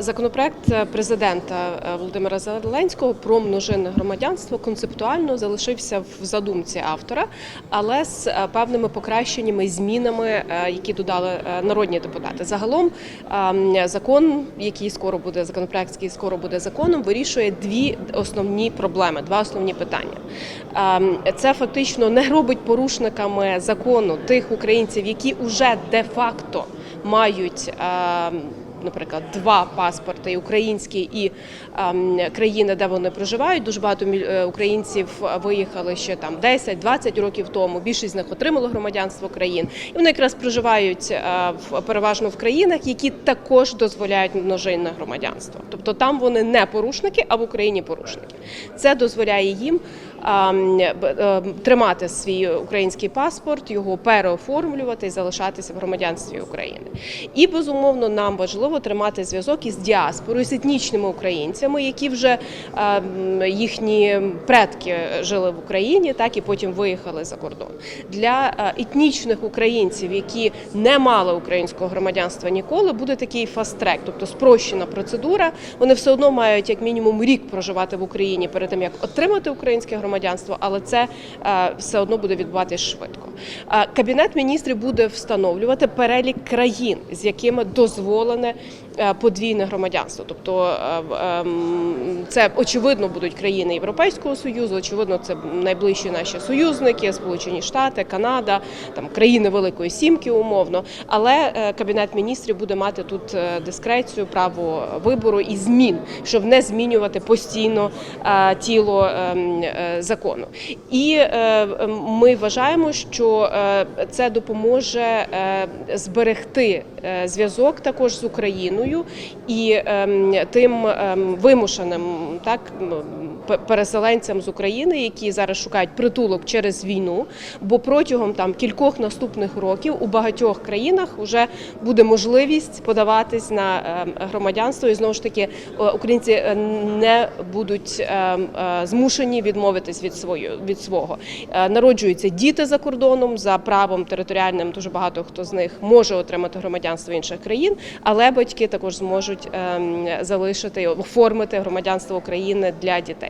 Законопроект президента е, Володимира Зеленського про множинне громадянство концептуально залишився в задумці автора, але з е, певними покращеннями, змінами, е, які додали е, народні депутати. Загалом закон, який скоро буде законопроект, який скоро буде законом, вирішує дві основні проблеми, два основні питання. Це фактично не робить порушниками закону тих українців, які вже де-факто мають. Наприклад, два паспорти український і ем, країни, де вони проживають. Дуже багато е, українців виїхали ще там 10-20 років тому. Більшість з них отримало громадянство країн, і вони якраз проживають е, переважно в країнах, які також дозволяють множинне громадянство. Тобто там вони не порушники, а в Україні порушники. Це дозволяє їм тримати свій український паспорт, його переоформлювати і залишатися в громадянстві України. І безумовно нам важливо тримати зв'язок із діаспорою, з етнічними українцями, які вже їхні предки жили в Україні, так і потім виїхали за кордон. Для е, етнічних українців, які не мали українського громадянства ніколи, буде такий фаст-трек, тобто спрощена процедура. Вони все одно мають як мінімум рік проживати в Україні перед тим, як отримати українське громадянство, але це е, все одно буде відбуватись швидко. Е, Кабінет міністрів буде встановлювати перелік країн, з якими дозволене е, подвійне громадянство. Тобто ем, це очевидно будуть країни Європейського союзу, очевидно, це найближчі наші союзники, Сполучені Штати, Канада, там країни Великої Сімки, умовно. Але кабінет міністрів буде мати тут дискрецію, право вибору і змін, щоб не змінювати постійно тіло ем, закону. І е, ми вважаємо, що е, це допоможе е, зберегти зв'язок також з Україною і ем, тим ем, вимушеним так переселенцям з України, які зараз шукають притулок через війну. Бо протягом там кількох наступних років у багатьох країнах вже буде можливість подаватись на ем, громадянство, і знову ж таки українці не будуть змушені відмовитись від свою від свого. Е, Народжуються діти за кордоном за правом територіальним. Дуже багато хто з них може отримати громадянство інших країн, але батьки також зможуть ем, залишити оформити громадянство України для дітей.